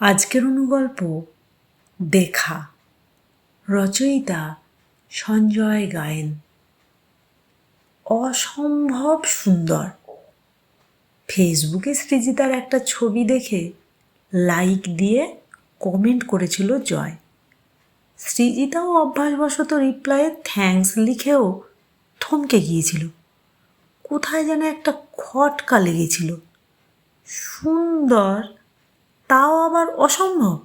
আজকের অনুগল্প দেখা। রচয়িতা সঞ্জয় গায়েন। অসম্ভব সুন্দর। ফেসবুকে সৃজিতার একটা ছবি দেখে লাইক দিয়ে কমেন্ট করেছিল জয়। সৃজিতাও অভ্যাসবশত রিপ্লাইয়ে থ্যাঙ্কস লিখেও থমকে গিয়েছিল। কোথায় যেন একটা খটকা লেগেছিল। সুন্দর তাও আবার অসম্ভব।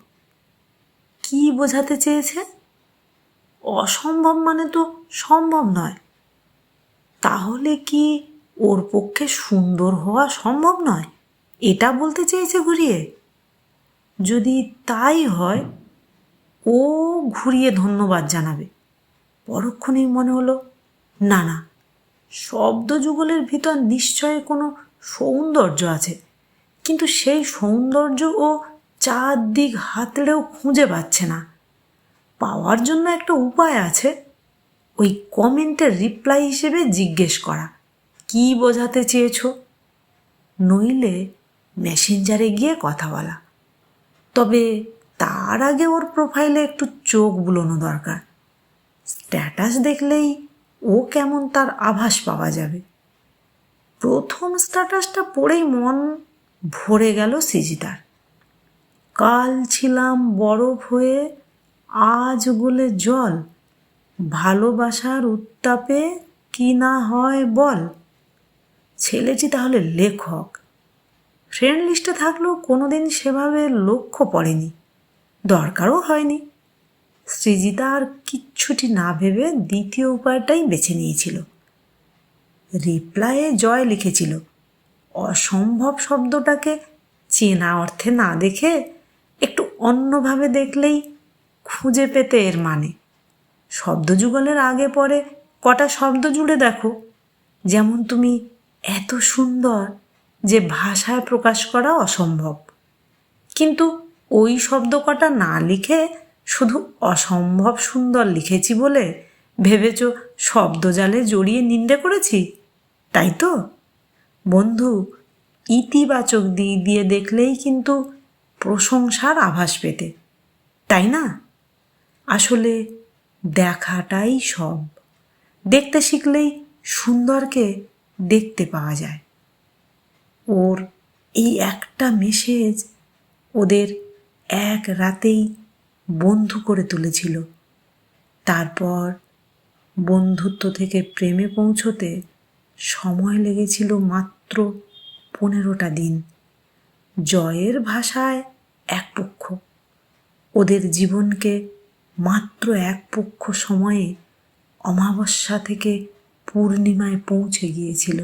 কি বোঝাতে চেয়েছে? অসম্ভব মানে তো সম্ভব নয়। তাহলে কি ওর পক্ষে সুন্দর হওয়া সম্ভব নয়? এটা বলতে চেয়েছে ঘুরিয়ে। যদি তাই হয়, ও ঘুরিয়ে ধন্যবাদ জানাবে। পরক্ষণেই মনে হলো, না না, শব্দ যুগলের ভিতর নিশ্চয়ই কোনো সৌন্দর্য আছে। কিন্তু সেই সৌন্দর্য ও চারদিক হাতড়েও খুঁজে পাচ্ছে না। পাওয়ার জন্য একটা উপায় আছে, ওই কমেন্টের রিপ্লাই হিসেবে জিজ্ঞেস করা। কি বোঝাতে চেয়েছ? নইলে মেসেঞ্জারে গিয়ে কথা বলা। তবে তার আগে ওর প্রোফাইলে একটু চোখ বুলোনো দরকার। স্ট্যাটাস দেখলেই ও কেমন তার আভাস পাওয়া যাবে। প্রথম স্ট্যাটাসটা পড়েই মন ভরে গেল সিজিতার কাল ছিলাম বরফ হয়ে, আজ বলে জল। ভালোবাসার উত্তাপে কি না হয় বল। ছেলেটি তাহলে লেখক। ফ্রেন্ড লিস্টে থাকলেও কোনো দিন সেভাবে লক্ষ্য পড়েনি। দরকারও হয়নি। সৃজিতা আর কিচ্ছুটি না ভেবে দ্বিতীয় উপায়টাই বেছে নিয়েছিল। রিপ্লাইয়ে জয় লিখেছিল। অসম্ভব শব্দটাকে চেনা অর্থে না দেখে একটু অন্যভাবে দেখলেই খুঁজে পেতে এর মানে। শব্দযুগলের আগে পরে কটা শব্দ জুড়ে দেখো। যেমন তুমি এত সুন্দর যে ভাষায় প্রকাশ করা অসম্ভব। কিন্তু ওই শব্দ কটা না লিখে শুধু অসম্ভব সুন্দর লিখেছি বলে ভেবেছ শব্দজালে জড়িয়ে নিন্দে করেছি? তাই তো? বন্ধু, ইতিবাচক দিক দিয়ে দেখলেই কিন্তু প্রশংসার আভাস পেতে, তাই না? আসলে দেখাটাই সব। দেখতে শিখলেই সুন্দরকে দেখতে পাওয়া যায়। ওর এই একটা মেসেজ ওদের এক রাতেই বন্ধু করে তুলেছিল। তারপর বন্ধুত্ব থেকে প্রেমে পৌঁছতে সময় লেগেছিল মাত্র পনেরোটা দিন। জয়ের ভাষায় এক পক্ষ। ওদের জীবনকে মাত্র এক পক্ষ সময়ে অমাবস্যা থেকে পূর্ণিমায় পৌঁছে গিয়েছিল।